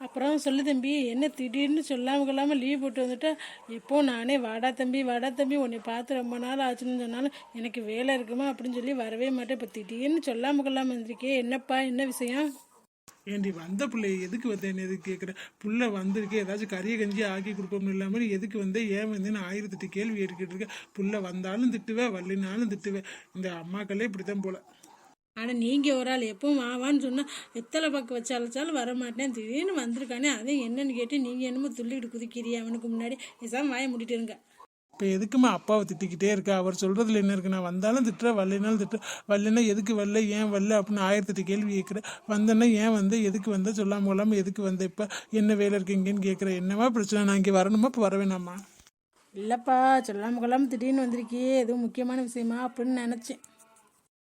அப்புறம் சொல்லு தம்பி என்ன திடீர்னு சொல்லாமல் கொள்ளாமல் லீவ் போட்டு வந்துட்டா? எப்போ நானே வாடா தம்பி வாடா தம்பி உன்னை பார்த்து ரொம்ப நாள் ஆச்சுன்னு சொன்னாலும் எனக்கு வேலை இருக்குமா அப்படின்னு சொல்லி வரவே மாட்டேன். இப்போ திடீர்னு சொல்லாமல் கொள்ளாமல் வந்திருக்கே என்னப்பா என்ன விஷயம்? ஏண்டி வந்த பிள்ளை எதுக்கு வந்தேன் எதுக்கு கேட்குற புள்ள வந்திருக்கே ஏதாச்சும் கறியை கஞ்சி ஆக்கி கொடுப்போம் இல்லாமல் எதுக்கு வந்தேன் ஏன் வந்தேன்னு ஆயிரத்தெட்டு கேள்வி எடுக்கிட்டு இருக்கேன் புள்ள வந்தாலும் திட்டுவேன் வரலினாலும் திட்டுவேன் இந்த அம்மாக்களே இப்படித்தான் போல. ஆனால் நீங்கள் ஒரு ஆள் எப்பவும் வாவான்னு சொன்னால் எத்தனை பக்கம் வச்சு அழைச்சாலும் வர மாட்டேன். திடீர்னு வந்திருக்கானே அதையும் என்னன்னு கேட்டு நீங்கள் என்னமோ துள்ளிக்கிட்டு குதிக்கிறீ அவனுக்கு முன்னாடி. நிசாம வாய மூடிட்டு இருங்க. இப்போ எதுக்குமா அப்பாவை திட்டிக்கிட்டே இருக்கா? அவர் சொல்றதுல என்ன இருக்கு? நான் வந்தாலும் திட்டுற வரலைனாலும் திட்டுற. வரலைன்னா எதுக்கு வரல ஏன் வரல அப்படின்னு ஆயிரத்தெட்டு கேள்வி கேட்குறேன் வந்தேன்னா ஏன் வந்து எதுக்கு வந்த? சொல்லாம கொள்ளாம எதுக்கு வந்த இப்போ? என்ன வேலை இருக்கீங்கன்னு கேட்குறேன் என்னவா பிரச்சனை? நான் இங்கே வரணுமா? இப்போ வர வேணாமா? இல்லைப்பா சொல்லாம கொள்ளாமல் திடீர்னு வந்திருக்கியே. எதுவும் முக்கியமான விஷயமா? அப்படின்னு நினச்சேன்.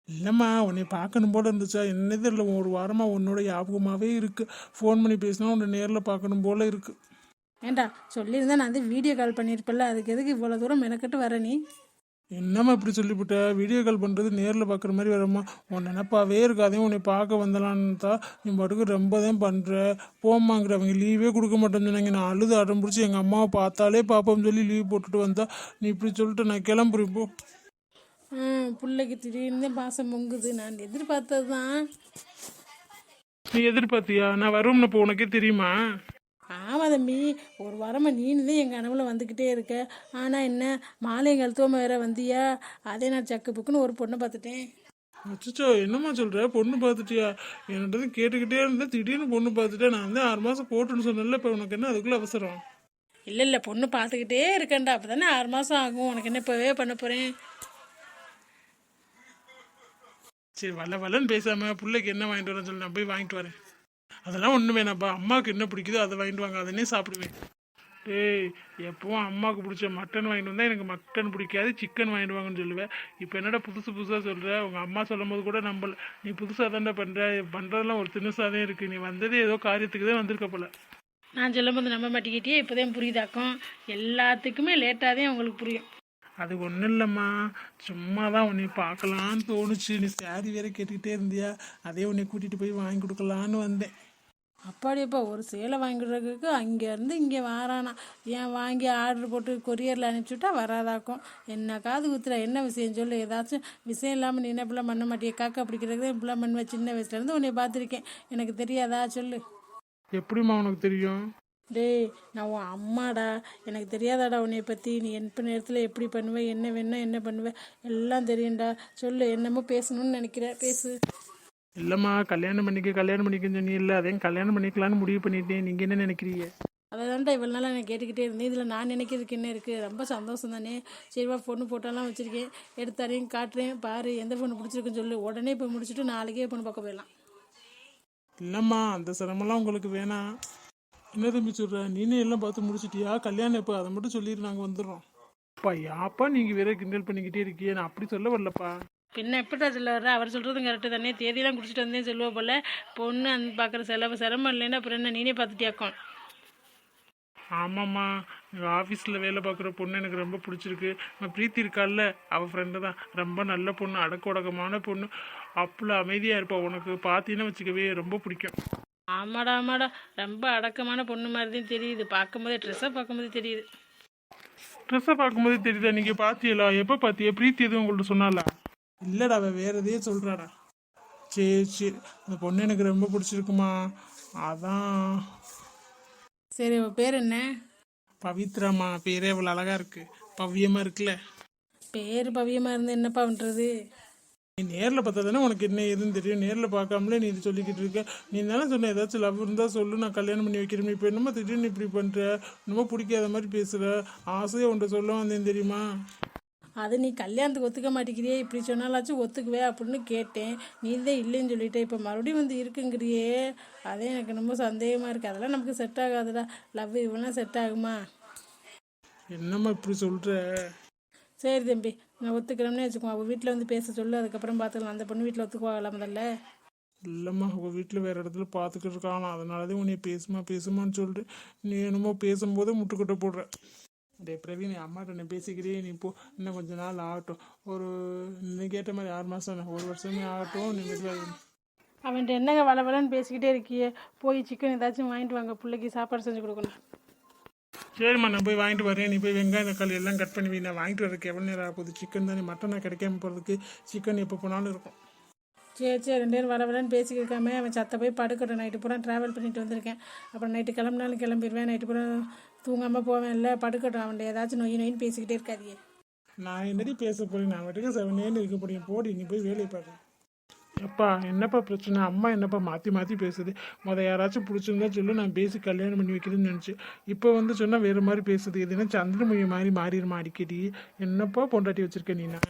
இல்லைம்மா உன்னை பார்க்கணும் போல இருந்துச்சா? என்ன தெரியல ஒரு வாரமாக உன்னோட ஞாபகமாகவே இருக்கு. ஃபோன் பண்ணி பேசினா உன்னை நேரில் பார்க்கணும் போல இருக்கு. ஏண்டா சொல்லியிருந்தா நான் வந்து வீடியோ கால் பண்ணியிருப்பேன்ல அதுக்கு எதுக்கு இவ்வளோ தூரம் மெனக்கட்டு வர நீ? என்னம்மா இப்படி சொல்லிவிட்ட? வீடியோ கால் பண்ணுறது நேரில் பார்க்குற மாதிரி வரம்மா உன் நினப்பாவே இருக்காதே உன்னை பார்க்க வந்தலான்னு தான் நீ பாட்டுக்கு ரொம்ப தான் பண்ணுற போம்மாங்கிற அவங்க லீவே கொடுக்க மாட்டேன்னு சொன்னாங்க. நான் அழுது அடம் பிடிச்சி எங்கள் அம்மாவை பார்த்தாலே பார்ப்போம்னு சொல்லி லீவ் போட்டுட்டு வந்தா. நீ இப்படி சொல்லிட்டு நான் கிளம்புறேன் இப்போ ம் பிள்ளைக்கு திடீர்னு பாசம் பொங்குது. நான் எதிர்பார்த்தது தான் நீ எதிர்பார்த்தியா? நான் வரும்னு இப்போ உனக்கே தெரியுமா? ஆமாம் தம்பி. ஒரு வாரமாக நீனு தான் எங்கள் கனவுல வந்துக்கிட்டே இருக்க. ஆனால் என்ன மாலை கழுத்துவமாக வேற வந்தியா? அதே நான் சக்கு புக்குன்னு ஒரு பொண்ணை பார்த்துட்டேன். அச்சோ என்னம்மா சொல்கிற பொண்ணு பார்த்துட்டியா? என்கிட்ட கேட்டுக்கிட்டே இருந்தேன் திடீர்னு பொண்ணு பார்த்துட்டேன். நான் வந்து ஆறு மாதம் போட்டுன்னு சொன்னேன்ல இப்போ உனக்கு என்ன அதுக்குள்ளே அவசரம்? இல்லை இல்லை பொண்ணு பார்த்துக்கிட்டே இருக்கேன்டா. அப்போ தானே ஆறு மாதம் ஆகும். உனக்கு என்ன இப்போவே பண்ண போகிறேன் சரி வல்ல வல்லன்னு பேசாமல் பிள்ளைக்கு என்ன வாங்கிட்டு வரேன்னு சொல்லி நான் போய் வாங்கிட்டு வரேன். அதெல்லாம் ஒன்றும் வேணாப்பா. அம்மாவுக்கு என்ன பிடிக்குதோ அதை வாங்கிட்டு வாங்க அதனே சாப்பிடுவேன். ஏய் எப்பவும் அம்மாவுக்கு பிடிச்ச மட்டன் வாங்கிட்டு வந்தால் எனக்கு மட்டன் பிடிக்காது சிக்கன் வாங்கிட்டு வாங்கன்னு சொல்லுவேன் இப்போ என்னடா புதுசு புதுசாக சொல்கிற உங்கள் அம்மா சொல்லும் போது கூட நம்பல. நீ புதுசாக தானே பண்ணுற பண்ணுறதெல்லாம் ஒரு தினுசாக தான் இருக்குது நீ வந்ததே ஏதோ காரியத்துக்கு தான் வந்திருக்க போல. நான் சொல்லும்போது நம்ப மாட்டேங்கிட்டே இப்போதான் புரியுதாக்கும். எல்லாத்துக்குமே லேட்டாக தான் உங்களுக்கு புரியும். அது ஒன்றும் இல்லைம்மா. சும்மா தான் உன்னை பார்க்கலான்னு தோணுச்சு. நீ சாரி வேற கேட்டுக்கிட்டே இருந்தியா? அதே உன்னை கூட்டிகிட்டு போய் வாங்கி கொடுக்கலான்னு வந்தேன். அப்பாடியப்பா ஒரு சேலை வாங்கிடுறதுக்கு அங்கேருந்து இங்கே வாரானா. ஏன் வாங்கி ஆர்டர் போட்டு கொரியரில் அனுப்பிச்சுட்டா வராதாக்கும். என்ன காது குத்துற என்ன விஷயம் சொல்லு? ஏதாச்சும் விஷயம் இல்லாமல் நீ என்ன இப்படிலாம் பண்ண மாட்டியே? காக்கா பிடிக்கிறது இப்படிலாம் பண்ணுவேன் சின்ன வயசுலேருந்து உன்னை பார்த்துருக்கேன். எனக்கு தெரியாதா? சொல்லு. எப்படிம்மா உனக்கு தெரியும்? டேய் நான் உன் அம்மாடா. எனக்கு தெரியாதாடா உன்னை பற்றி நீ எப்போ நேரத்தில் எப்படி பண்ணுவ என்ன வேணும் என்ன பண்ணுவ எல்லாம் தெரியும்டா. சொல்லு என்னமோ பேசணும்னு நினைக்கிற. பேசு. இல்லைம்மா கல்யாணம் பண்ணிக்க கல்யாணம் பண்ணிக்கன்னு இல்லை அதையும் கல்யாணம் பண்ணிக்கலான்னு முடிவு பண்ணிட்டேன். நீங்கள் என்ன நினைக்கிறீங்க? அதை தான்டா இவ்வளோ நாளாக நான் கேட்டுக்கிட்டே இருந்தேன். இதில் நான் நினைக்கிறதுக்கு என்ன இருக்குது ரொம்ப சந்தோஷம் தானே. சரிவா பொண்ணு போட்டோலாம் வச்சுருக்கேன். எடுத்தாரையும் காட்டுறேன். பாரு எந்த பொண்ணு பிடிச்சிருக்குன்னு சொல்லு. உடனே போய் முடிச்சுட்டு நாளைக்கே பொண்ணு பார்க்க போயிடலாம். இல்லைம்மா அந்த சிரமம்லாம் உங்களுக்கு வேணாம். என்ன தம்பி சொல்கிற நீனே எல்லாம் பார்த்து முடிச்சிட்டியா? கல்யாணம் எப்போ? அதை மட்டும் சொல்லிட்டு நாங்கள் வந்துடுறோம். அப்பா யாப்பா நீங்கள் வேற கிண்டல் பண்ணிக்கிட்டே இருக்கியே நான் அப்படி சொல்ல வரலப்பா. பின்ன எப்படா சொல்ல வர்ற? அவர் சொல்கிறதும் கரெக்டு தானே. தேதியெல்லாம் குடிச்சிட்டு வந்தேன் சொல்லுவா போல. பொண்ணு அந்த பார்க்குற செலவு சிரமம் இல்லைன்னா அப்புறம் என்ன? நீனே பார்த்துட்டியாக்கும். ஆமாம்மா. எங்கள் ஆஃபீஸில் வேலை பார்க்குற பொண்ணு எனக்கு ரொம்ப பிடிச்சிருக்கு. நான் பிரீத்தி இருக்கால்ல? அவள் ஃப்ரெண்டு தான். ரொம்ப நல்ல பொண்ணு அடக்க உடக்கமான பொண்ணு. அவ்வளோ அமைதியாக இருப்பா. உனக்கு பார்த்தீங்கன்னா வச்சுக்கவே ரொம்ப பிடிக்கும். ஆமாடா ஆமாடா. ரொம்ப அடக்கமான பொண்ணு மாதிரி தான் தெரியுது. பார்க்கும்போதே ட்ரெஸ்ஸை பார்க்கும்போதே தெரியுது. ட்ரெஸ்ஸை பார்க்கும்போது தெரியுதா? நீங்கள் பார்த்தீங்களா எப்போ பார்த்தியா பிரீத்தி எதுவும் உங்கள்ட்ட சொன்னாலா இல்லைடா அவள் வேற எதையே சொல்கிறாடா சரி சரி. அந்த பொண்ணு எனக்கு ரொம்ப பிடிச்சிருக்குமா? அதான். சரி அவள் பேர் என்ன? பவித்ராமா பேரே அவ்வளோ அழகா இருக்கு. பவ்யமாக இருக்குல்ல? பேர் பவியமாக இருந்து என்னப்பா பண்ணுறது நீ நேரில் பார்த்தா தானே உனக்கு என்ன ஏதுன்னு தெரியும்? நேரில் பார்க்காமலே நீ இது சொல்லிக்கிட்டு இருக்க. நீ தானே சொன்ன ஏதாச்சும் லவ் இருந்தால் சொல்லு நான் கல்யாணம் பண்ணி வைக்கிறேன். இப்போ என்னமோ திடீர்னு இப்படி பண்ணுற என்னமோ பிடிக்காத மாதிரி பேசுகிற ஆசையாக உன்ட்ட சொல்ல வந்தேன் தெரியுமா? அது நீ கல்யாணத்துக்கு ஒத்துக்க மாட்டேங்கிறியே. இப்படி சொன்னாலாச்சும் ஒத்துக்குவே அப்படின்னு கேட்டேன். நீ தான் இல்லைன்னு சொல்லிட்டே. இப்போ மறுபடியும் வந்து இருக்குங்கிறியே. அதே எனக்கு ரொம்ப சந்தேகமாக இருக்குது அதெல்லாம் நமக்கு செட் ஆகாதுடா. லவ் இவெல்லாம் செட் ஆகுமா? என்னம்மா இப்படி சொல்கிற சரி தம்பி. நான் ஒத்துக்கிறோம்னே வச்சுக்கோ. அவள் வீட்டில் வந்து பேச சொல்லு அதுக்கப்புறம் பார்த்துக்கலாம் அந்த பொண்ணு வீட்டில் ஒத்துக்குவாங்களா முதல்ல இல்லைம்மா உங்கள் வீட்டில் வேறு இடத்துல பார்த்துக்கிட்டு இருக்கானா அதனால தான் உன்னை பேசுமா பேசுமான்னு சொல்லிட்டு நீ என்னமோ பேசும்போது முட்டுக்கட்டை போடுற. டே பிரவீன் என் அம்மாட்ட நீ பேசிக்கிறே நீ போ. இன்னும் கொஞ்ச நாள் ஆகட்டும். ஒரு நீ கேட்ட மாதிரி ஆறு மாதம் ஒரு வருஷமே ஆகட்டும் நீ மெதுவாக அவன்கிட்ட என்னங்க வள வளன்னு பேசிக்கிட்டே இருக்கியே? போய் சிக்கன் ஏதாச்சும் வாங்கிட்டு வாங்க. பிள்ளைக்கு சாப்பாடு செஞ்சு கொடுக்கணும். சரிம்மா நான் போய் வாங்கிட்டு வரேன். நீ போய் வெங்காயம் தக்காளி எல்லாம் கட் பண்ணி. நான் வாங்கிட்டு வரதுக்கு எவ்வளோ நேரம் ஆகுது? சிக்கன் தானே. மட்டனாக கிடைக்காம போகிறதுக்கு சிக்கன் எப்போ போனாலும் இருக்கும். சரி சரி. ரெண்டு பேரும் வள வளன்னு பேசிக்கிட்டு இருக்காம அவன் சத்த போய் படுக்கட்டும். நைட்டு பூரா ட்ராவல் பண்ணிட்டு வந்திருக்கேன். அப்புறம் நைட்டு கிளம்புனாலும் கிளம்பிடுவேன் நைட்டு பூரா தூங்காமல் போவேன். இல்லை படுக்கட்டும். அவன்கிட்ட ஏதாச்சும் நொய் நொயின்னு பேசிக்கிட்டே இருக்காதியே நான் என்னடி பேச போறேன்? நான் மட்டும் செவனேன்னு இருக்க போறேன். போடி நீ போய் வேலையை பாரு. எப்பா என்னப்பா பிரச்சனை? அம்மா என்னப்பா மாற்றி மாற்றி பேசுது? மொதல் யாராச்சும் பிடிச்சிருந்தா சொல்லு நான் பேசி கல்யாணம் பண்ணி வைக்கிறேன்னு நினச்சி. இப்போ வந்து சொன்னால் வேறு மாதிரி பேசுது. இது என்ன மாதிரி மாறிடுமா அடிக்கடி? என்னப்பா பொண்டாட்டி வச்சிருக்க நீனா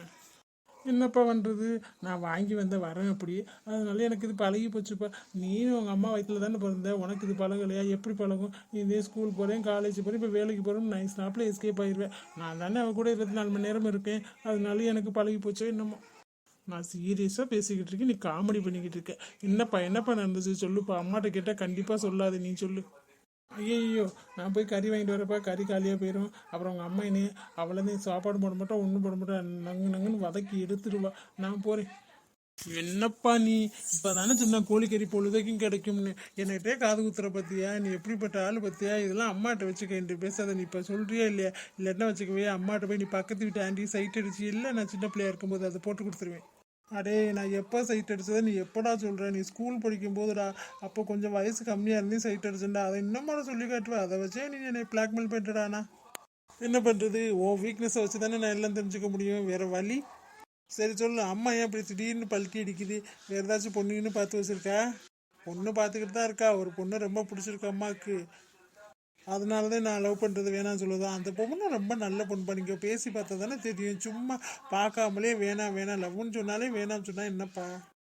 என்னப்பா பண்ணுறது நான் வாங்கி வந்த வரேன் அப்படி. அதனால எனக்கு இது பழகி போச்சுப்பா. நீ உங்கள் அம்மா வயிற்றுல தானே பிறந்த? உனக்கு இது பழகலையா? எப்படி பழகும்? நீ இதே ஸ்கூல் போகிறேன் காலேஜ் போகிறேன் இப்போ வேலைக்கு போகிறேன் நைஸ் நாப்பில் எஸ்கேப் ஆயிடுவேன் நான் தானே அவள் கூட இருபத்தி நாலு மணி நேரம் இருக்கேன். அதனால எனக்கு பழகி போச்சோ என்னமோ. நான் சீரியஸாக பேசிக்கிட்டு இருக்கேன் நீ காமெடி பண்ணிக்கிட்டு இருக்க. என்னப்பா என்னப்பா நடந்துச்சு? சொல்லுப்பா. அம்மாட்ட கேட்டால் கண்டிப்பாக சொல்லாது நீ சொல்லு. ஐயோ நான் போய் கறி வாங்கிட்டு வரப்பா கறி காலியாக போயிடும் அப்புறம் உங்கள் அம்மா என்ன அவ்வளோதான் சாப்பாடு போட மாட்டோம் ஒன்றும் போட மாட்டோம் நங்கு நங்குன்னு வதக்கி எடுத்துருவா. நான் போகிறேன் என்னப்பா நீ? இப்போ தானே சின்ன கோழிக்கறி பொழுதைக்கும் கிடைக்கும்னு. என்கிட்டே காது குத்துற பற்றியா நீ எப்படிப்பட்ட ஆள் பற்றியா இதெல்லாம் அம்மாட்ட வச்சுக்க என்று பேசாத. நீ இப்போ சொல்கிறியா இல்லையா? இல்லைன்னா வச்சுக்கவே அம்மாட்ட போய் நீ பக்கத்து வீட்டு ஆண்டி சைட் அடிச்சு இல்லை நான் சின்ன பிள்ளையா இருக்கும்போது அதை போட்டு கொடுத்துருவேன். அடே நான் எப்போ சைட் அடிச்சதை? நீ எப்படா சொல்கிற நீ ஸ்கூல் படிக்கும் போதுடா அப்போ கொஞ்சம் வயசு கம்மியாக இருந்தே சைட் அடிச்சேன்டா. அதை இன்னமாட சொல்லி காட்டுவேன் அதை வச்சே நீ என்னை பிளாக்மெயில் பண்ணிட்டடாண்ணா என்ன பண்ணுறது உன் வீக்னஸை வச்சு தானே நான் எல்லாம் தெரிஞ்சுக்க முடியும். வேற வழி? சரி சொல்லு. அம்மா ஏன் இப்படி திடீர்னு பல்ட்டி அடிக்குது? வேறு ஏதாச்சும் பொண்ணுன்னு பார்த்து வச்சுருக்கா? பொண்ணு பார்த்துக்கிட்டு தான் இருக்கா. ஒரு பொண்ணு ரொம்ப பிடிச்சிருக்கு அம்மாவுக்கு. அதனால தான் நான் லவ் பண்ணுறது வேணாம்னு சொல்லுவேன் அந்த பொண்ணு ரொம்ப நல்ல பொண்ணு பண்ணிக்க பேசி பார்த்தா தானே தெரியும். சும்மா பார்க்காமலே வேணாம் வேணாம் லவ்னு சொன்னாலே வேணாம்னு சொன்னால் என்னப்பா?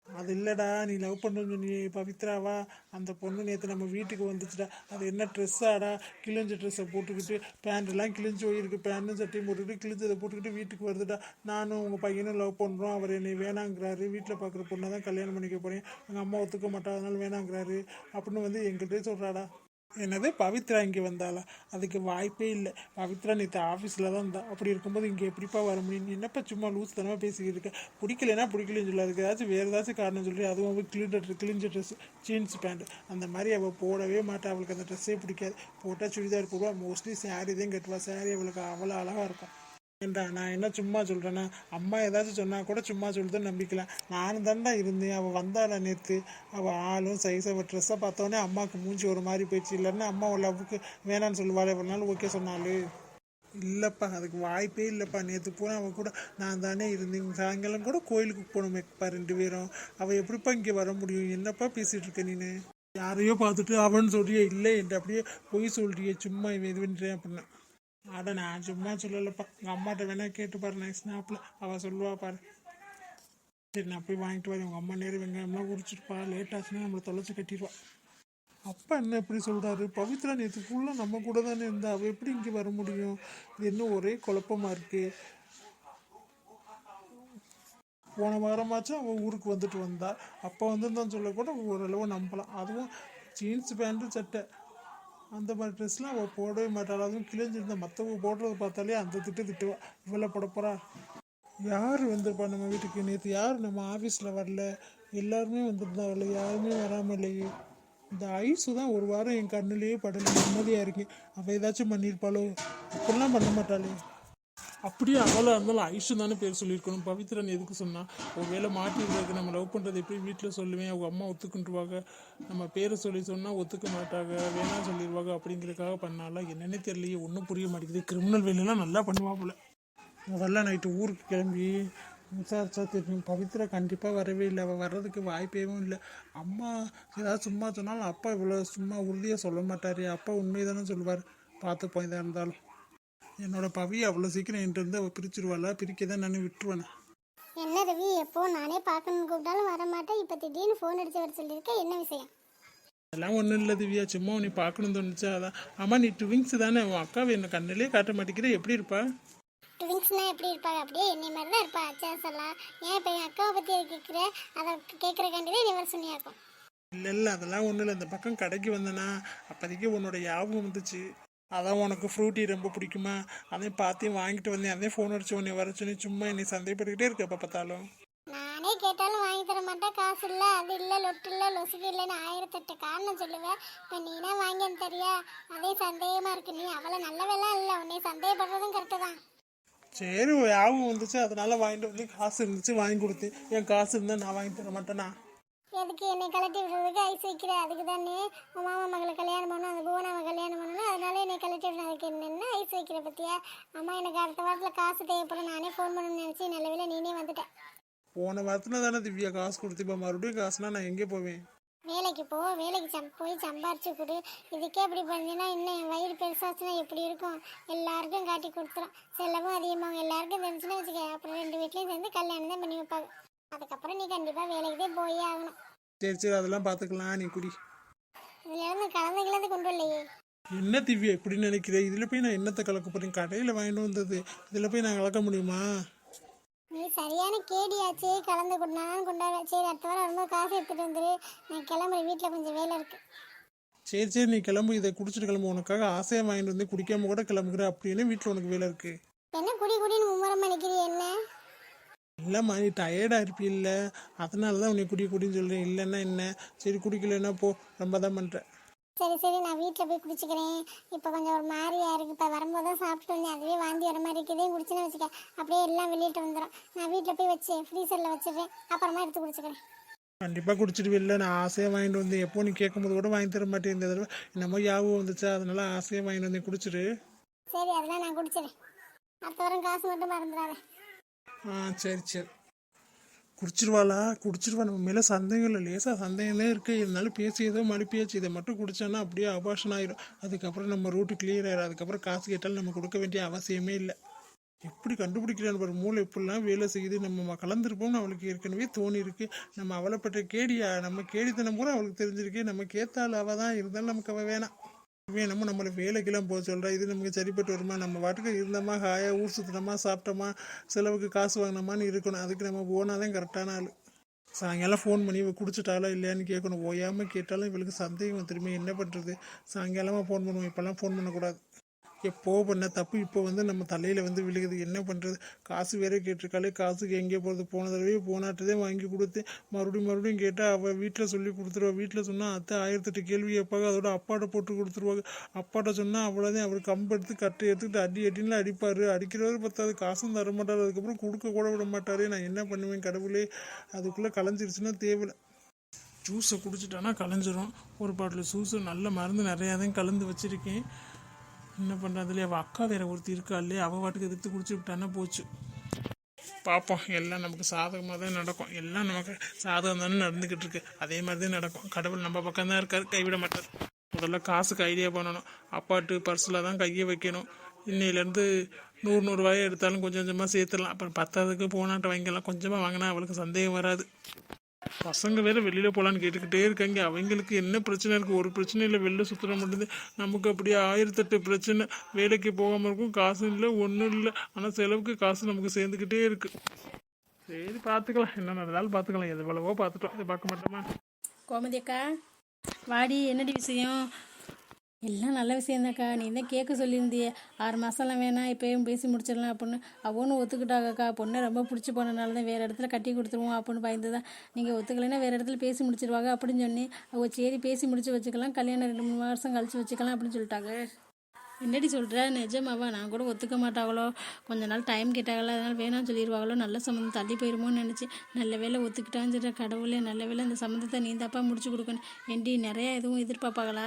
அது இல்லைடா நீ லவ் பண்ணுன்னு சொன்னி பவித்ராவா? அந்த பொண்ணு நேற்று நம்ம வீட்டுக்கு வந்துச்சுடா. அது என்ன ட்ரெஸ்ஸாடா? கிழிஞ்ச ட்ரெஸ்ஸை போட்டுக்கிட்டு பேண்ட்லாம் கிழிஞ்சு போயிருக்கு. பேண்ட்டும் சட்டையும் போட்டுக்கிட்டு கிழிஞ்சதை போட்டுக்கிட்டு வீட்டுக்கு வருதுடா. நானும் உங்கள் பையனும் லவ் பண்ணுறோம் அவர் என்னை வேணாங்கிறாரு. வீட்டில் பார்க்குற பொண்ணை தான் கல்யாணம் பண்ணிக்க போகிறேன் எங்கள் அம்மா ஒத்துக்க மாட்டா அதனால வேணாங்கிறாரு. அப்படின்னு வந்து எங்கள்கிட்டே சொல்கிறாடா என்னது? பவித்ரா இங்கே வந்தாளா? அதுக்கு வாய்ப்பே இல்லை. பவித்ரா நேற்று ஆஃபீஸில் தான் இருந்தா. அப்படி இருக்கும்போது இங்கே எப்படிப்பா வர முடியும்? என்னப்பா சும்மா லூஸ் தனமாக பேசிக்கிட்டு இருக்க? பிடிக்கலன்னா பிடிக்கலன்னு சொல்லி அதுக்கு ஏதாச்சும் வேறு ஏதாச்சும் காரணம் சொல்லி அதுவும் அவள் கிளிஞ்ச ட்ரெஸ் கிழிஞ்ச ட்ரெஸ் ஜீன்ஸ் பேண்ட் அந்த மாதிரி அவள் போடவே மாட்டா. அவளுக்கு அந்த ட்ரெஸ்ஸே பிடிக்காது. போட்டால் சுடிதார் போடுவா. மோஸ்ட்லி சாரீ தான் கட்டுவா. சாரீ அவளுக்கு அவ்வளோ அழகாக இருக்கும். ஏண்டா நான் என்ன சும்மா சொல்கிறேன்னா அம்மா ஏதாச்சும் சொன்னால் கூட சும்மா சொல்லுதுன்னு நம்பிக்கல. நானும் தான்டா இருந்தேன். அவள் வந்தாள நேற்று அவள் ஆளும் சைஸ் அவள் ட்ரெஸ்ஸை பார்த்தோன்னே அம்மாவுக்கு மூஞ்சி ஒரு மாதிரி போயிடுச்சு. இல்லைன்னா அம்மா ஒரு லவ்வுக்கு வேணான்னு சொல்லுவாள் எவ்வளோ நாள் ஓகே சொன்னாலு இல்லைப்பா அதுக்கு வாய்ப்பே இல்லைப்பா. நேற்று பூரா அவள் கூட நான் தானே இருந்தேன். சாயங்காலம் கூட கோயிலுக்கு போனோமேப்பா ரெண்டு பேரும். அவள் எப்படிப்பா இங்கே வர முடியும்? என்னப்பா பேசிகிட்டு இருக்க நீனு? யாரையோ பார்த்துட்டு அவன் சொல்றியே இல்லை என்று அப்படியே பொய் சொல்றியே சும்மா இவன் இது பண்ணுறேன் அப்படின்னா. அட நான் சும்மா சொல்லலப்பா. எங்கள் அம்மாட்ட வேணா கேட்டு பாரு நெக்ஸ்ட் ஸ்னாப்பில் அவள் சொல்லுவா பாரு. சரி நான் போய் வாங்கிட்டு வரேன். உங்கள் அம்மா நேரம் வெங்காயம்லாம் உரிச்சிருப்பா லேட் ஆச்சுன்னா நம்மளை தொலைச்சி கட்டிடுவா. அப்பா என்ன எப்படி சொல்கிறாரு பவித்ரா நேற்று ஃபுல்லாக நம்ம கூட தானே இருந்தா. அவள் எப்படி இங்கே வர முடியும்? இது இன்னும் ஒரே குழப்பமா இருக்கு. போன வாரமாச்சும் அவள் ஊருக்கு வந்துட்டு வந்தா. அப்போ வந்திருந்தான்னு சொல்ல கூட ஓரளவு நம்பலாம். அதுவும் ஜீன்ஸ் பேண்ட்டு சட்டை. அந்த மாதிரி ட்ரெஸ்லாம் அவள் போடவே மாட்டாள்? அதுவும் கிழிஞ்சிருந்தா மற்றவங்க போடுறத பார்த்தாலே அந்த திட்டு திட்டுவா இவ்வளோ போட போகிறா யார் வந்திருப்பா நம்ம வீட்டுக்கு? நேற்று யார் நம்ம ஆஃபீஸில் வரல? எல்லாருமே வந்திருந்தாங்கல்ல யாருமே வராமல் இல்லையே. இந்த ஐஸு தான் ஒரு வாரம் என் கண்ணுலேயே படல. நிம்மதியாக இருக்கேன் அவள் ஏதாச்சும் பண்ணியிருப்பாளோ? இப்படிலாம் பண்ண மாட்டாளே. அப்படியே அவளாக இருந்தாலும் ஐஷன் தானே பேர் சொல்லியிருக்கணும். பவித்ரன் எதுக்கு சொன்னால் ஒரு வேளை நம்ம லவ் பண்ணுறது எப்படி வீட்டில் சொல்லுவேன்? அவங்க அம்மா ஒத்துக்கிட்டுருவாங்க நம்ம பேரை சொல்லி சொன்னால் ஒத்துக்க மாட்டாங்க. வேணாம் சொல்லிடுவாங்க அப்படிங்கிறதுக்காக பண்ணால என்னென்னே தெரியலையே. ஒன்றும் புரிய மாட்டேங்குது. கிரிமினல் வேலையெல்லாம் நல்லா பண்ணுவாப்புல முதல்ல நைட்டு ஊருக்கு கிளம்பி விசாரிச்சா தெரியும். பவித்ரா கண்டிப்பாக வரவே இல்லை. அவள் வர்றதுக்கு வாய்ப்பேவும் இல்லை. அம்மா ஏதாவது சும்மா சொன்னாலும் அப்பா இவ்வளோ சும்மா உறுதியாக சொல்ல மாட்டார். அப்பா உண்மையை தானே சொல்லுவார் பார்த்துப்போம் இதாக இருந்தாலும். என்னோட பவி அவ்வளோ சீக்கிரம் என்கிட்ட இருந்து அவள் பிரிச்சிருவாளா? பிரிக்க தான் நான் விட்டுருவேன்? என்ன ரவி எப்போ நானே பார்க்கணும்னு கூப்பிட்டாலும் வர மாட்டேன் இப்போ திடீர்னு ஃபோன் அடிச்சு வர சொல்லியிருக்க என்ன விஷயம்? அதெல்லாம் ஒன்றும் இல்லை திவ்யா சும்மா உன்னை பார்க்கணும்னு தோணுச்சா அதான். ஆமாம் நீ ட்விங்ஸ் தானே உன் அக்காவை என்ன கண்ணிலே காட்ட மாட்டேங்கிற எப்படி இருப்பா? ட்விங்ஸ்னா எப்படி இருப்பாங்க அப்படியே என்னை மாதிரி தான் இருப்பா அச்சாஸ் எல்லாம் ஏன் இப்போ என் அக்காவை பற்றி கேட்குற அதை கேட்குறக்காண்டி தான் நீ வர சொன்னியாக்கும் இல்லை இல்லை அதெல்லாம் ஒன்றும் இல்லை. இந்த பக்கம் கடைக்கு வந்தேனா அப்போதைக்கு உன்னோட ஞாபகம் வந்துச்சு. அதான் உனக்கு ஃப்ரூட்டி ரொம்ப பிடிக்குமா? அதையும் பார்த்தையும் வாங்கிட்டு வந்தேன். அதே ஃபோன் அடிச்சு உன்னை வர சொல்லி சும்மா என்னை சந்தேகப்பட்டுக்கிட்டே இருக்க. எப்போ பார்த்தாலும். நானே கேட்டாலும் வாங்கி தர மாட்டேன் காசு இல்லை அது இல்லை லொட்டு இல்லை லொசுக்கு இல்லைன்னு ஆயிரத்தெட்டு காரணம் சொல்லுவேன். இப்போ நீனா வாங்கி தரியா? அதே சந்தேகமா இருக்கு. நீ அவளை நல்லவெல்லாம் இல்லை. உன்னை சந்தேகப்படுறதும் கரெக்டு தான். சரி ஞாபகம் வந்துச்சு. அதனால வாங்கிட்டு வந்து காசு இருந்துச்சு வாங்கி கொடுத்தேன். என் காசு இருந்தால் நான் வாங்கி தர மாட்டேனா? எதுக்கு என்னை கலட்டி விடுறதுக்கு ஐஸ் வைக்கிற? அதுக்கு தானே. உன் மாமா மகளை கல்யாணம் பண்ணணும் அந்த புவனாவை கல்யாணம் பண்ணணும். அதனால என்னை கலட்டி விடணும் அதுக்கு என்னென்ன ஐஸ் வைக்கிற பத்தியா? அம்மா எனக்கு அடுத்த வாரத்தில் காசு தேவைப்படும். நானே ஃபோன் பண்ணணும்னு நினச்சி நல்ல வேளை நீனே வந்துட்ட. போன வாரத்தில் தானே திவ்யா காசு கொடுத்து இப்போ மறுபடியும் காசுனா நான் எங்கே போவேன்? வேலைக்கு போ. வேலைக்கு சம் போய் சம்பாரிச்சு கொடு. இதுக்கே இப்படி பண்ணீங்கன்னா இன்னும் என் வயிறு பெருசாச்சுன்னா எப்படி இருக்கும்? எல்லாருக்கும் காட்டி கொடுத்துரும். செலவும் அதிகமாகும். எல்லாருக்கும் தெரிஞ்சுன்னா வச்சுக்க. அப்புறம் ரெண்டு வீட்லேயும் சேர்ந்து கல்யாணம் தான் பண்ணி வைப்பாங்க. அதுக்கப்புறம் நீ கண்டிப்பாக வேலைக்கு தான் போயே ஆகணும். சரி சரி அதெல்லாம் பார்த்துக்கலாம் நீ குடி. இதுல இருந்து கலந்து கிளந்து கொண்டு வரலையே. என்ன திவ்யா இப்படி நினைக்கிற? இதில் போய் நான் என்னத்தை கலக்க போறேன்? கடையில் வாங்கிட்டு வந்தது. இதில் போய் நான் கலக்க முடியுமா? நீ சரியான கேடியாச்சே. கலந்து கொண்டாலும் கொண்டாட சரி அடுத்த வாரம் வரும்போது காசு எடுத்துட்டு வந்துரு. நான் கிளம்புறேன் வீட்டில் கொஞ்சம் வேலை இருக்கு. சரி சரி நீ கிளம்பு. இதை குடிச்சிட்டு கிளம்பு. உனக்காக ஆசையாக வாங்கிட்டு வந்து குடிக்காம கூட கிளம்புகிற அப்படின்னு வீட்டில் உனக்கு வேலை இருக்கு. என்ன குடி என்ன இல்லைம்மா நீ டயர்டாக இருப்பில்ல. அதனால தான் உன்னை குடி குடின்னு சொல்கிறேன் இல்லைன்னா என்ன? சரி குடிக்கலைன்னா போ. ரொம்ப தான் பண்ணுறேன் சரி சரி நான் வீட்டில் போய் குடிச்சுக்கிறேன். இப்போ கொஞ்சம் ஒரு மாதிரியா இருக்கு இப்போ வரும்போது தான் சாப்பிட்டு வந்தேன். அதுவே வாந்தி வர மாதிரி இருக்குது. குடிச்சுன்னு வச்சுக்க. அப்படியே எல்லாம் வெளியிட்டு வந்துடும் நான் வீட்டில் போய் வச்சு ஃப்ரீசரில் வச்சிடுறேன் அப்புறமா எடுத்து குடிச்சுக்கிறேன். கண்டிப்பாக குடிச்சிட்டு வெளில நான் ஆசையாக வாங்கிட்டு வந்தேன். எப்போ நீ கேட்கும்போது கூட வாங்கி தர மாட்டேன். இந்த தடவை என்னமோ ஞாபகம் வந்துச்சா? அதனால ஆசையாக வாங்கிட்டு வந்தேன். குடிச்சிரு சரி அதெல்லாம் நான் குடிச்சிடுறேன். அடுத்த வாரம் காசு மட்டும் மறந்துடாத. ஆ சரி சரி. குடிச்சிருவாளா? குடிச்சிருவா. நம்ம மேலே சந்தேகம் இல்லை லேசாக சந்தேகம் தான் இருக்குது இருந்தாலும் பேசி ஏதோ மறுப்பியாச்சு இதை மட்டும் குடித்தோன்னா அப்படியே அபாஷன் ஆயிரும். அதுக்கப்புறம் நம்ம ரூட்டு கிளியர் ஆயிரும். அதுக்கப்புறம் காசு கேட்டாலும் நம்ம கொடுக்க வேண்டிய அவசியமே இல்லை. எப்படி கண்டுபிடிக்கிறான்னு பாரு. மூளை எப்படிலாம் வேலை செய்யுது. நம்ம கலந்துருப்போம்னு அவளுக்கு ஏற்கனவே தோணி இருக்கு நம்ம அவளைப்பட்ட கேடியா? நம்ம கேடித்தனம் கூட அவளுக்கு தெரிஞ்சிருக்கு. நம்ம கேத்தாள் அவள் தான் இருந்தாலும் நமக்கு அவள் வேணாம். இவன் நம்ம நம்மளை வேலைக்கெல்லாம் போக சொல்கிறா இது நமக்கு சரிப்பட்டு வருமா? நம்ம வாட்டுக்கு இருந்தோமா? ஹாயாக ஊர் சுற்றினோமா சாப்பிட்டோமா? செலவுக்கு காசு வாங்கினோமான்னு இருக்கணும். அதுக்கு நம்ம போனால் தான் கரெக்டான ஆள். சாயங்காலம் ஃபோன் பண்ணி இவ குடிச்சிட்டாலா இல்லையான்னு கேட்கணும். ஓயாமல் கேட்டாலும் இவளுக்கு சந்தேகம் திரும்பி என்ன பண்ணுறது சாயங்காலமாக ஃபோன் பண்ணுவோம். இப்போல்லாம் ஃபோன் பண்ணக்கூடாது. எப்போ பண்ண தப்பு. இப்போ வந்து நம்ம தலையில் வந்து விழுகுது. என்ன பண்ணுறது காசு வேற கேட்டிருக்காளே. காசுக்கு எங்கே போகிறது போன தடவையே போனாட்டதே வாங்கி கொடுத்து மறுபடியும் மறுபடியும் கேட்டால் அவள் வீட்டில் சொல்லி கொடுத்துருவா. வீட்டில் சொன்னால் அத்தை ஆயிரத்தெட்டு கேள்வி கேட்பாங்க. அதோட அப்பாட்ட போட்டு கொடுத்துருவாங்க. அப்பாட்ட சொன்னால் அவ்வளோதான் அவர் கம்பு எடுத்து கட்டை எடுத்துக்கிட்டு அடி அடின்னு அடிப்பார். அடிக்கிறவர் பத்தாது காசும் தர மாட்டார். அதுக்கப்புறம் கொடுக்க கூட விட மாட்டார். நான் என்ன பண்ணுவேன் கடவுளே? அதுக்குள்ளே கலைஞ்சிருச்சுன்னா தேவையில்லை ஜூஸை குடிச்சிட்டானா கலைஞ்சிரும். ஒரு பாட்டில் ஜூஸு நல்ல மருந்து நிறையா தான் கலந்து வச்சுருக்கேன். என்ன பண்ணுறதுல அவள் அக்கா வேற ஒருத்தி இருக்கா இல்லையா? அவள் வாட்டுக்கு எதிர்த்து குடிச்சு விட்டான்னா போச்சு. பார்ப்போம் எல்லாம் நமக்கு சாதகமாக தான் நடக்கும். எல்லாம் நமக்கு சாதகம் தானே நடந்துக்கிட்டு இருக்கு. அதே மாதிரி தான் நடக்கும். கடவுள் நம்ம பக்கம் தான் இருக்காரு. கைவிட மாட்டார். முதல்ல காசுக்கு ஐடியா பண்ணணும். அப்பாட்டு பர்ஸில் தான் கையை வைக்கணும். இன்னையிலேருந்து நூறு நூறுரூவாயை எடுத்தாலும் கொஞ்சம் கொஞ்சமாக சேர்த்துடலாம். அப்புறம் பத்தாவதுக்கு போனாட்ட வாங்கிக்கலாம். கொஞ்சமாக வாங்கினா அவளுக்கு சந்தேகம் வராது. பசங்க வேற வெளியில போகலான்னு கேட்டுக்கிட்டே இருக்காங்க. அவங்களுக்கு என்ன பிரச்சனை இருக்கு? ஒரு பிரச்சனை இல்லை. வெளில சுத்தம் மட்டும் நமக்கு அப்படியே ஆயிரத்தெட்டு பிரச்சனை. வேலைக்கு போகாம இருக்கும். காசு இல்லை ஒன்றும் இல்லை. ஆனால் செலவுக்கு காசு நமக்கு சேர்ந்துக்கிட்டே இருக்கு. சரி பார்த்துக்கலாம் என்ன நடந்தாலும் பார்த்துக்கலாம் எது எவ்வளவோ பார்த்துட்டோம் இதை பார்க்க மாட்டோமா? கோமதி அக்கா வாடி. என்னடி விஷயம்? எல்லாம் நல்ல விஷயந்தாக்கா. நீ தான் கேட்க சொல்லியிருந்தியே. ஆறு மாதம்லாம் வேணாம் இப்போயும் பேசி முடிச்சிடலாம் அப்படின்னு. அவனும் ஒத்துக்கிட்டாங்கக்கா பொண்ணை ரொம்ப பிடிச்சி போனனால தான் வேறு இடத்துல கட்டி கொடுத்துருவோம் அப்படின்னு பயந்து தான் நீங்கள் ஒத்துக்கலைன்னா வேறு இடத்துல பேசி முடிச்சிருவாங்க அப்படின்னு சொன்னி அவ சரி பேசி முடிச்சு வச்சுக்கலாம் கல்யாணம் ரெண்டு மூணு வருஷம் கழிச்சு வச்சுக்கலாம் அப்படின்னு சொல்லிட்டாங்க. என்னடி சொல்கிற நிஜமாவா? நான் கூட ஒத்துக்க மாட்டாங்களோ கொஞ்ச நாள் டைம் கேட்டாங்களோ அதனால் வேணாம்னு சொல்லிடுவாங்களோ நல்ல சம்மந்தம் தள்ளி போயிருமோன்னு நினச்சி நல்ல வேலை ஒத்துக்கிட்டான்னு சொல்கிற கடவுளே நல்ல வேலை அந்த சம்மந்தத்தை நீ தப்பா முடிச்சு கொடுக்கணும். ஏண்டி நிறையா எதுவும் எதிர்பார்ப்பாங்களா?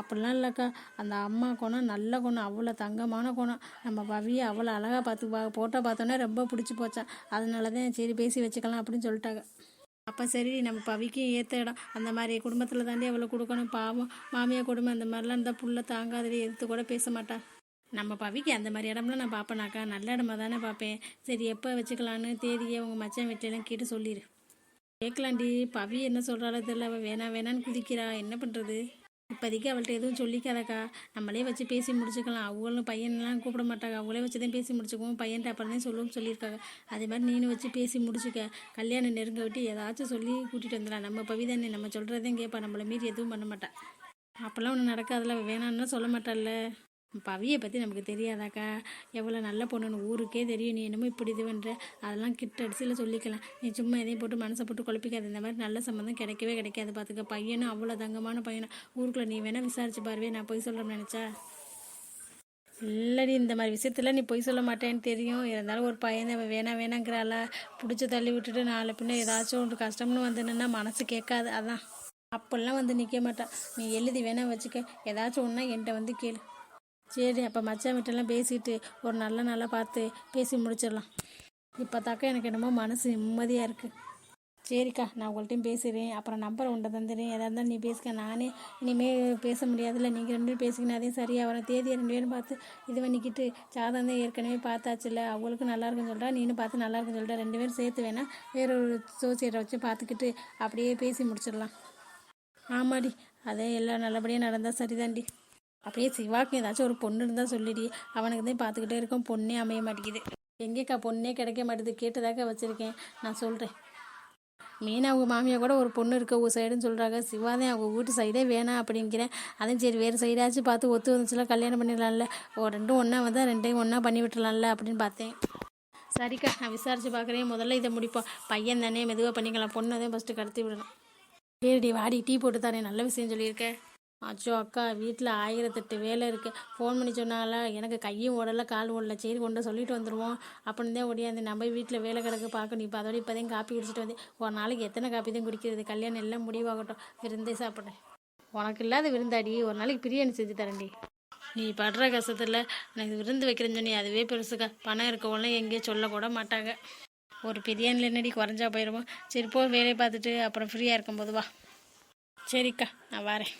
அப்படிலாம் இல்லைக்கா. அந்த அம்மா குணம் நல்ல குணம் அவ்வளோ தங்கமான குணம். நம்ம பவியை அவ்வளோ அழகாக பார்த்து பா போட்டோ பார்த்தோன்னே ரொம்ப பிடிச்சி போச்சான் அதனால தான் சரி பேசி வச்சுக்கலாம் அப்படின்னு சொல்லிட்டாங்க. அப்போ சரி நம்ம பவிக்கும் ஏற்ற இடம். அந்த மாதிரி குடும்பத்தில் தாண்டி அவ்வளோ கொடுக்கணும். பாவம் மாமியார் குடும்பம் அந்த மாதிரிலாம் இருந்தால் புள்ள தாங்காதடி எதிர்த்து கூட பேச மாட்டா. நம்ம பவிக்கு அந்த மாதிரி இடம்லாம் நான் பார்ப்பேனாக்கா. நல்ல இடமா தானே பார்ப்பேன். சரி எப்போ வச்சுக்கலான்னு தேதியை உங்கள் மச்சான் வீட்டிலலாம் கேட்டு சொல்லிடு கேட்கலாண்டி. பவி என்ன சொல்கிறாளோ தெரியல. அவள் வேணாம் வேணான்னு குதிக்கிறா. என்ன பண்ணுறது இப்போதைக்கு அவள்கிட்ட எதுவும் சொல்லிக்காதக்கா. நம்மளே வச்சு பேசி முடிச்சுக்கலாம். அவங்களும் பையன்லாம் கூப்பிட மாட்டாங்க அவங்களே வச்சு தான் பேசி முடிச்சுக்குவோம். பையன்ட்ட அப்புறம் தான் சொல்லுவோம் சொல்லியிருக்காங்க. அதே மாதிரி நீனும் வச்சு பேசி முடிச்சுக்க. கல்யாணம் நெருங்க விட்டு ஏதாச்சும் சொல்லி கூட்டிகிட்டு வந்துடலாம். நம்ம பவிதானே நம்ம சொல்கிறதையும் கேட்பா. நம்மளை மீறி எதுவும் பண்ண மாட்டா. அப்போல்லாம் ஒன்றும் நடக்காதுல்ல. அவ சொல்ல மாட்டாள்ல. பவியை பற்றி நமக்கு தெரியாதாக்கா? எவ்வளோ நல்ல பொண்ணுன்னு ஊருக்கே தெரியும். நீ என்னமோ இப்படி இது பண்ணுற அதெல்லாம் கிட்ட அடிச்சில் சொல்லிக்கலாம். நீ சும்மா எதையும் போட்டு மனசை போட்டு குழப்பிக்காது. இந்த மாதிரி நல்ல சம்மந்தம் கிடைக்கவே கிடைக்காது. பார்த்துக்க பையனும் அவ்வளோ தங்கமான பையனும். ஊருக்குள்ளே நீ வேணால் விசாரிச்சு பாருவே. நான் போய் சொல்கிறேன்னு நினச்சா? இல்லடி இந்த மாதிரி விஷயத்தில் நீ பொய் சொல்ல மாட்டேன்னு தெரியும். இருந்தாலும் ஒரு பையன் அவன் வேணா வேணாங்கிறாள. பிடிச்சி தள்ளி விட்டுட்டு நாலு பின்ன ஏதாச்சும் ஒன்று கஷ்டம்னு வந்து நின்னா மனசு கேட்காது. அதான். அப்பெல்லாம் வந்து நிற்க மாட்டான் நீ எழுதி வேணா வச்சுக்க. ஏதாச்சும் ஒன்றா என்கிட்ட வந்து கேளு. சரி அப்போ மச்சான் வீட்டெல்லாம் பேசிட்டு ஒரு நல்ல நாளாக பார்த்து பேசி முடிச்சிடலாம். இப்போ தாக்கா எனக்கு என்னமோ மனசு நிம்மதியாக இருக்குது சரிக்கா நான் உங்கள்கிட்டையும் பேசுகிறேன் அப்புறம் நம்பர் உண்டை தந்துடுறேன் எதாக இருந்தாலும் நீ பேசிக்க. நானே இனிமேல் பேச முடியாதுல்ல. நீங்கள் ரெண்டு பேரும் பேசிக்கினா அதையும் சரியாக வரும். தேதியை ரெண்டு பேரும் பார்த்து இது பண்ணிக்கிட்டு சாதம் தான் ஏற்கனவே பார்த்தாச்சுல்ல. அவங்களுக்கும் நல்லா இருக்குன்னு சொல்கிறா நீனும் பார்த்து நல்லா இருக்குன்னு ரெண்டு பேரும் சேர்த்து வேணால் வேற ஒரு சோசியரை வச்சு பார்த்துக்கிட்டு அப்படியே பேசி முடிச்சிடலாம். ஆமாடி அதே எல்லாம் நல்லபடியாக நடந்தால் சரிதான்டி அப்படியே சிவாக்கு ஏதாச்சும் ஒரு பொண்ணு இருந்தால் சொல்லிடி. அவனுக்கு தான் பார்த்துக்கிட்டே இருக்கோம். பொண்ணே அமைய மாட்டேங்குது. எங்கேக்கா பொண்ணே கிடைக்க மாட்டேது? கேட்டதாக்க வச்சுருக்கேன். நான் சொல்கிறேன் மீனா அவங்க மாமியா கூட ஒரு பொண்ணு இருக்க. ஒரு சைடுன்னு சொல்கிறாங்க சிவாதான் அவங்க வீட்டு சைடே வேணாம் அப்படிங்கிறேன். அதையும் சரி வேறு சைடாச்சும் பார்த்து ஒத்து வந்துச்சுல கல்யாணம் பண்ணிடலாம்ல. ஓ ரெண்டும் ஒன்றா வந்தால் ரெண்டையும் ஒன்றா பண்ணி விட்டுலாம்ல அப்படின்னு பார்த்தேன். சரிக்கா நான் விசாரித்து பார்க்குறேன். முதல்ல இதை முடிப்போம். பையன் தானே மெதுவாக பண்ணிக்கலாம். பொண்ணு தான் ஃபஸ்ட்டு கடத்தி விடணும். சரிடி வாடி டீ போட்டு தானே நல்ல விஷயம் சொல்லியிருக்கேன் அச்சோ அக்கா வீட்டில் ஆயிரத்தெட்டு வேலை இருக்குது ஃபோன் பண்ணி சொன்னால எனக்கு கையும் ஓடல கால் ஓடல சரி கொண்டு சொல்லிட்டு வந்துடுவோம் அப்படின்னு தான் ஒடியாந்து நம்ம வீட்டில் வேலை கிடக்கு பார்க்கணும். இப்போ அதோட இப்போ காப்பி குடிச்சிட்டு வந்து ஒரு நாளைக்கு எத்தனை காப்பி தான் குடிக்கிறது? கல்யாணம் எல்லாம் முடிவாகட்டும். விருந்தே சாப்பிட்றேன். உனக்கு இல்லாத விருந்தாடி ஒரு நாளைக்கு பிரியாணி செஞ்சு தரேன்டி. நீ படுற கஷ்டத்தில் எனக்கு விருந்து வைக்கிறேன்னு சொன்னி அதுவே பெருசுக்கா. பணம் இருக்கவங்களாம் எங்கேயும் சொல்லக்கூட மாட்டாங்க. ஒரு பிரியாணியில் என்னடி குறைஞ்சா போயிடுவோம் சரி போ வேலையை பார்த்துட்டு அப்புறம் ஃப்ரீயாக இருக்கும்போது வா. சரிக்கா நான் வரேன்.